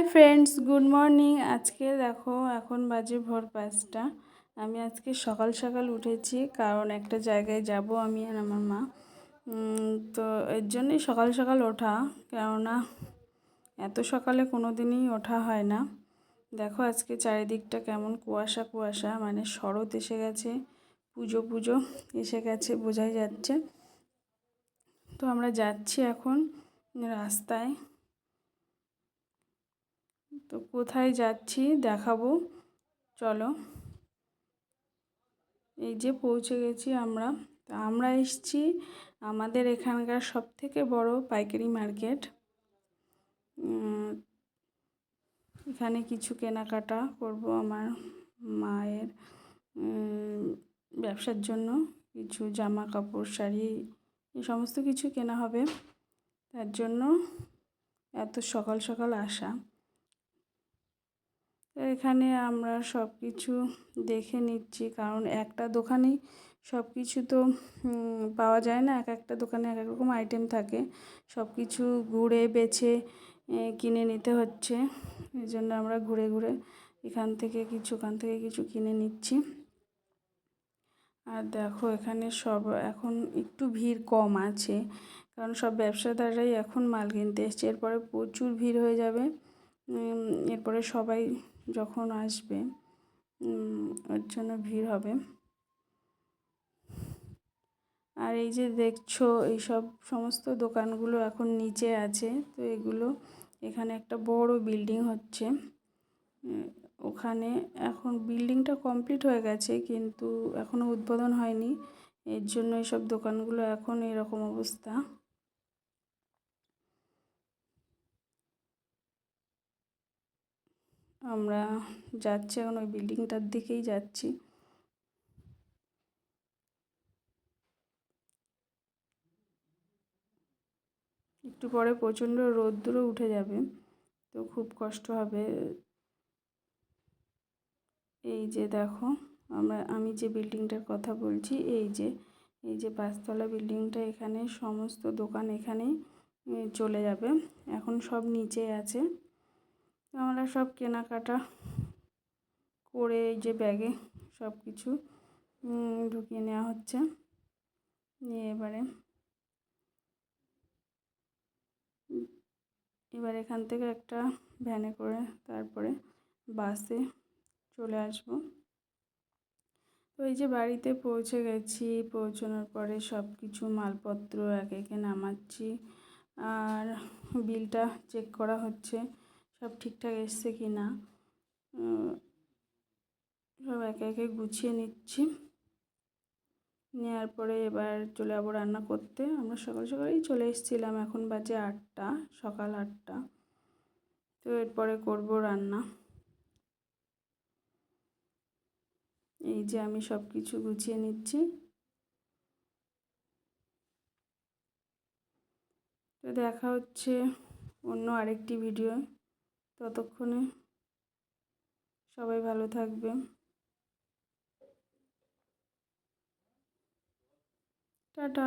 Hi friends, good morning. আজকে দেখো, এখন বাজে ভোর পাঁচটা। আমি আজকে সকাল সকাল উঠেছি, কারণ একটা জায়গায় যাব আমি আর আমার মা। তো এর জন্যই সকাল সকাল ওঠা, কেননা এত সকালে কোনো দিনই ওঠা হয় না। দেখো আজকে চারিদিকটা কেমন কুয়াশা কুয়াশা মানে শরৎ এসে গেছে, পুজো পুজো এসে গেছে, বোঝাই যাচ্ছে। তো আমরা যাচ্ছি এখন রাস্তায়। তো কোথায় যাচ্ছি দেখাবো। চলো। এই যে পৌঁছে গেছি আমরা। তা আমরা এসছি আমাদের এখানকার সব থেকে বড় পাইকারি মার্কেট। এখানে কিছু কেনাকাটা করব আমার মায়ের ব্যবসার জন্য। কিছু জামা কাপড় শাড়ি, এই সমস্ত কিছু কেনা হবে। তার জন্য এত সকাল সকাল আসা। তো এখানে আমরা সব কিছু দেখে নিচ্ছি। কারণ একটা দোকানেই সব কিছু তো পাওয়া যায় না। এক একটা দোকানে এক এক রকম আইটেম থাকে। সব কিছু ঘুরে বেছে কিনে নিতে হচ্ছে। এই জন্য আমরা ঘুরে ঘুরে এখান থেকে কিছু, ওখান থেকে কিছু কিনে নিচ্ছি। আর দেখো, এখানে সব, এখন একটু ভিড় কম আছে। কারণ সব ব্যবসাদাররাই এখন মাল কিনতে এসছে। এরপরে প্রচুর ভিড় হয়ে যাবে। এরপরে সবাই যখন আসবে ওর জন্য ভিড় হবে। আর এই যে দেখছ, এইসব সমস্ত দোকানগুলো এখন নিচে আছে, তো এগুলো, এখানে একটা বড় বিল্ডিং হচ্ছে। ওখানে এখন বিল্ডিংটা কমপ্লিট হয়ে গেছে, কিন্তু এখনও উদ্বোধন হয়নি। এর জন্য এইসব দোকানগুলো এখন এরকম অবস্থা। আমরা যাচ্ছি এখন ওই বিল্ডিংটার দিকেই যাচ্ছি। একটু পরে প্রচণ্ড রোদ্দুরও উঠে যাবে, তো খুব কষ্ট হবে। এই যে দেখো, আমরা, আমি যে বিল্ডিংটার কথা বলছি, এই যে এই যে পাঁচতলা বিল্ডিংটা এখানে, সমস্ত দোকান এখানেই চলে যাবে। এখন সব নিচে আছে। আমরা সব কেনাকাটা করে এই যে ব্যাগে সব কিছু ঢুকিয়ে নেওয়া হচ্ছে। নিয়ে এবারে, এবার এখান থেকে একটা ভ্যানে করে তারপরে বাসে চলে আসব। তো এই যে বাড়িতে পৌঁছে গেছি, পৌঁছানোর পরে সব কিছু মালপত্র একে একে নামাচ্ছি, আর বিলটা চেক করা হচ্ছে। সব ঠিকঠাক এসছে কি না? সব একে একে গুছিয়ে নিচ্ছি। নেওয়ার পরে এবার চলে যাব রান্না করতে। আমরা সকাল সকালেই চলে এসেছিলাম, এখন বাজে আটটা, সকাল আটটা। তো এরপরে করব রান্না। এই যে আমি সব কিছু গুছিয়ে নিচ্ছি। তো দেখা হচ্ছে অন্য আরেকটি ভিডিও ততক্ষণে সবাই ভালো থাকবে টাটা।